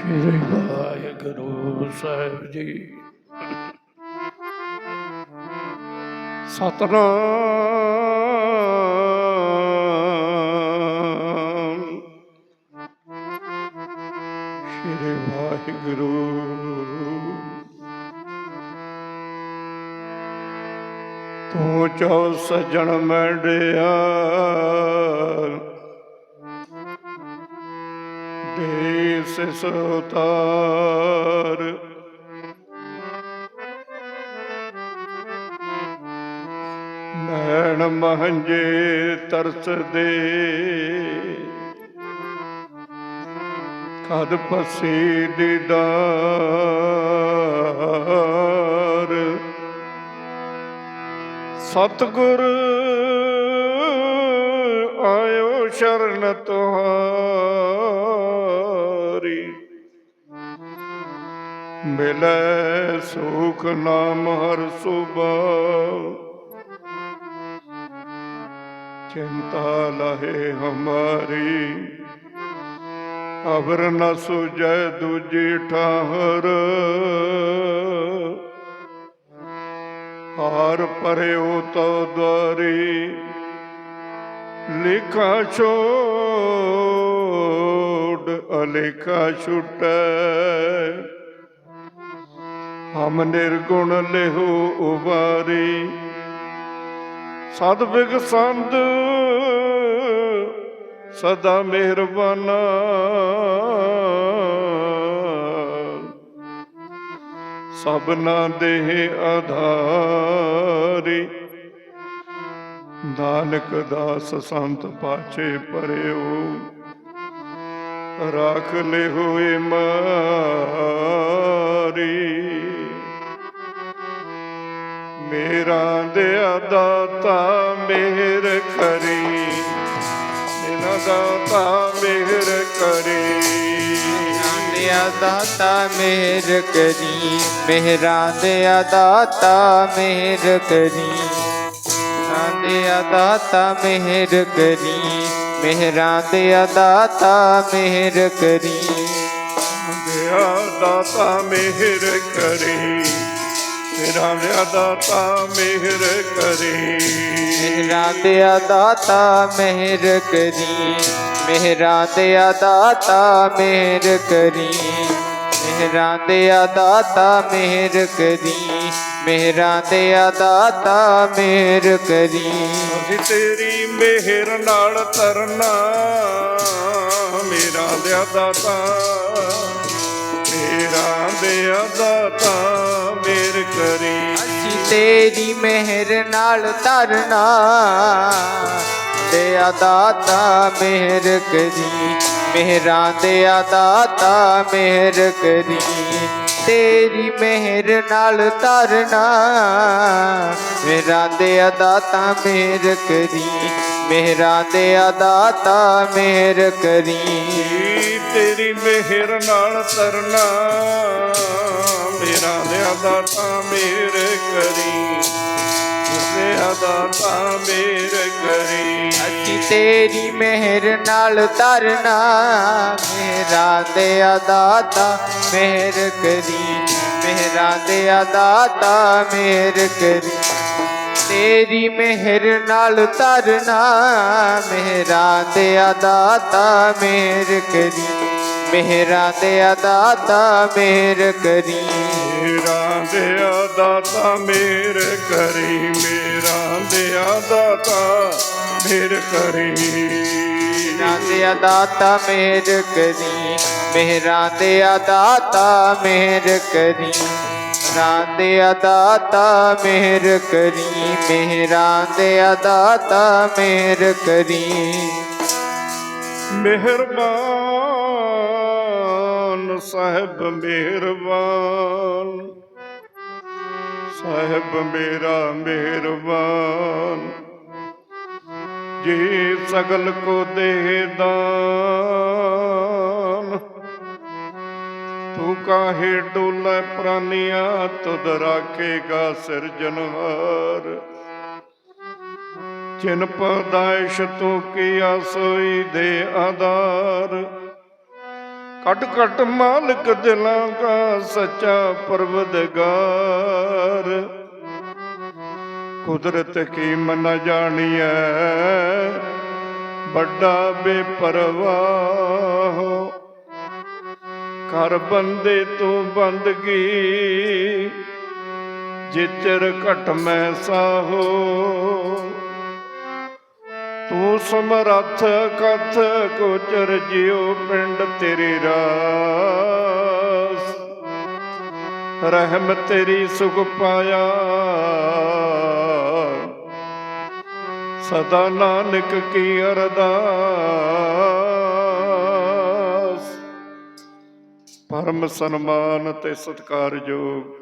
ਸ਼੍ਰੀ ਵਾਹਿਗੁਰੂ ਸਾਹਿਬ ਜੀ। ਸਤਨਾਮ। ਸ਼੍ਰੀ ਵਾਹਿਗੁਰੂ। ਤੂੰ ਚੋ ਸਜਣ ਮੰਡਿਆ ਦੇਸ ਸੋਤਾਰ ਨੈਣ ਮਹੰਜੇ ਤਰਸਦੇ। ਕਦ ਪਸੀ ਦੀਦਾਰ। ਸਤਗੁਰ ਆਇਓ ਸ਼ਰਨ ਤੁਹਾਰੀ। ਮਿਲੈ ਸੁਖ ਨਾਮ ਹਰ ਸੁਬਾ ਚਿੰਤਾ ਲਹੇ ਹਮਾਰੀ। ਅਵਰ ਨ ਸੁਜੈ ਦੂਜੀ ਠਾਹਰ। ਹਾਰ ਪਰਿਓ ਤੋ ਦਰੀ ਲਿਖਾ ਛੋੜ, ਅਲੇਖਾ ਛੁਟੈ। ਹਮ ਨਿਰਗੁਣ ਲਿਹੂ ਉਵਾਰੀ ਸਦ ਬਿਗ ਸਦਾ ਮਿਹਰਬਾਨਾ। ਸਭਨਾ ਦੇਹ ਆਧਾਰੀ। ਨਾਨਕ ਦਾਸ ਸੰਤ ਪਾਛੇ ਪਰਿਓ, ਰਾਖ ਲੈ ਹੋਏ ਮਾਰੀ। ਮੇਰਾ ਦਿਆ ਦਾਤਾ ਮਿਹਰ ਕਰੀ, ਮੇਰਾ ਦਾਤਾ ਮਿਹਰ ਕਰੀ। ਦਿਆ ਦਾਤਾ ਮਿਹਰ ਕਰੀ, ਮੇਰਾ ਦਿਆ ਦਾਤਾ ਮਿਹਰ ਕਰੀ। ਮਿਹਰਾਂ ਦਿਆ ਦਾਤਾ ਮਿਹਰ ਕਰੀ ਮਿਹਰਾਂ ਦਿਆ ਦਾਤਾ ਮਿਹਰ ਕਰੀ। ਦਿਆ ਦਾਤਾ ਮਿਹਰ ਕਰੀ ਤੇਰਾ ਦਾਤਾ ਮਿਹਰ ਕਰੀ। ਮਿਹਰਾਂ ਦਿਆ ਦਾਤਾ ਮਿਹਰ ਕਰੀ ਮਿਹਰਾਂ ਦਿਆ ਦਾਤਾ ਮਿਹਰ ਕਰੀ। ਮਿਹਰਾਂ ਦਿਆ ਦਾਤਾ ਮਿਹਰ ਕਰੀ। ਮਿਹਰਾਂ ਦਿਆ ਦਾਤਾ ਮਿਹਰ ਕਰੀ। ਅਸੀਂ ਤੇਰੀ ਮਿਹਰ ਨਾਲ ਤਰਨਾ ਮੇਰਾ ਦਿਆ ਦਾਤਾ ਤੇਰਾ ਦਿਆ ਦਾਤਾ ਮਿਹਰ ਕਰੀ। ਅਸੀਂ ਤੇਰੀ ਮਿਹਰ ਨਾਲ ਤਰਨਾ ਦਿਆ ਦਾਤਾ ਮਿਹਰ ਕਰੀ। ਮਿਹਰਾਂ ਦਿਆ ਦਾਤਾ ਮਿਹਰ ਕਰੀ। ਤੇਰੀ ਮਿਹਰ ਨਾਲ ਤਰਨਾ ਮੇਰਾ ਦਿਆ ਦਾਤਾ ਮਿਹਰ ਕਰੀ। ਮੇਰਾ ਦਿਆ ਦਾਤਾ ਮਿਹਰ ਕਰੀ। ਤੇਰੀ ਮਿਹਰ ਨਾਲ ਤਰਨਾ ਮੇਰਾ ਦਿਆ ਦਾਤਾ ਮਿਹਰ ਕਰੀ। ਦਾਤਾ ਮਿਹਰ ਕਰੀ ਅਸੀਂ ਤੇਰੀ ਮਿਹਰ ਨਾਲ ਤਰਨਾ ਮੇਰਾ ਦਿਆ ਦਾਤਾ ਮਿਹਰ ਕਰੀ। ਮੇਰਾ ਦਿਆ ਦਾਤਾ ਮਿਹਰ ਕਰੀ। ਤੇਰੀ ਮਿਹਰ ਨਾਲ ਤਰਨਾ ਮੇਰਾ ਦਿਆ ਦਾਤਾ ਮਿਹਰ ਕਰੀ। ਮੇਰਾ ਦਿਆ ਦਾਤਾ ਮਿਹਰ ਕਰੀ। ਮੇਰਾ ਦਿਆ ਦਾਤਾ ਮੇਰ ਕਰੀ। ਮੇਰਾ ਦਿਆ ਦਾਤਾ ਮੇਰ ਕਰੀ। ਮੇਰਾ ਦਿਆ ਦਾਤਾ ਮਿਹਰ ਕਰੀ। ਮੇਰਾ ਦਿਆ ਦਾਤਾ ਮਿਹਰ ਕਰੀ। ਮੇਰਾ ਦਿਆ ਦਾਤਾ ਮਿਹਰ ਕਰੀ। ਮੇਰਾ ਦਿਆ ਦਾਤਾ ਮਿਹਰ ਕਰੀ। ਮਿਹਰਬਾਨ। ਸਾਹਿਬ ਮਿਹਰਬਾਨ। ਸਾਹਿਬ ਮੇਰਾ ਮਿਹਰਬਾਨ। ਜੀ ਸਗਲ ਕੋ ਦੇ ਦਾਨ। ਤੂੰ ਕਾਹੇ ਡੋਲੇ ਪ੍ਰਾਨੀਆਂ, ਤੁਧ ਰਾਖੇਗਾ ਸਿਰਜਨਹਾਰ ਜਿਨ ਪਦਾਇਸ਼ ਤੂੰ ਕੀ ਆਸੋਈ ਦੇ ਆਧਾਰ। ਕਟ ਕਟ ਮਾਲਕ ਦਿਲਾਂ ਕਾ ਸੱਚਾ ਪਰਵਦਗਾਰ। ਕੁਦਰਤ ਕੀ ਮਨ ਜਾਣੀਐ, ਵੱਡਾ ਬੇਪਰਵਾਹ। ਕਰ ਬੰਦੇ ਤੂੰ ਬੰਦਗੀ, ਜਿਚਰ ਘਟ ਮੈਂ ਸਾਹੋ ਤੂੰ ਸਮਰੱਥ ਕਥ ਕੋਚਰ ਜਿਉ ਪਿੰਡ ਤੇਰੀ ਰਾਸ। ਰਹਿਮ ਤੇਰੀ ਸੁਖ ਪਾਇਆ। ਸਦਾ ਨਾਨਕ ਕੀ ਅਰਦਾਸ। ਪਰਮ ਸਨਮਾਨ ਤੇ ਸਤਿਕਾਰਯੋਗ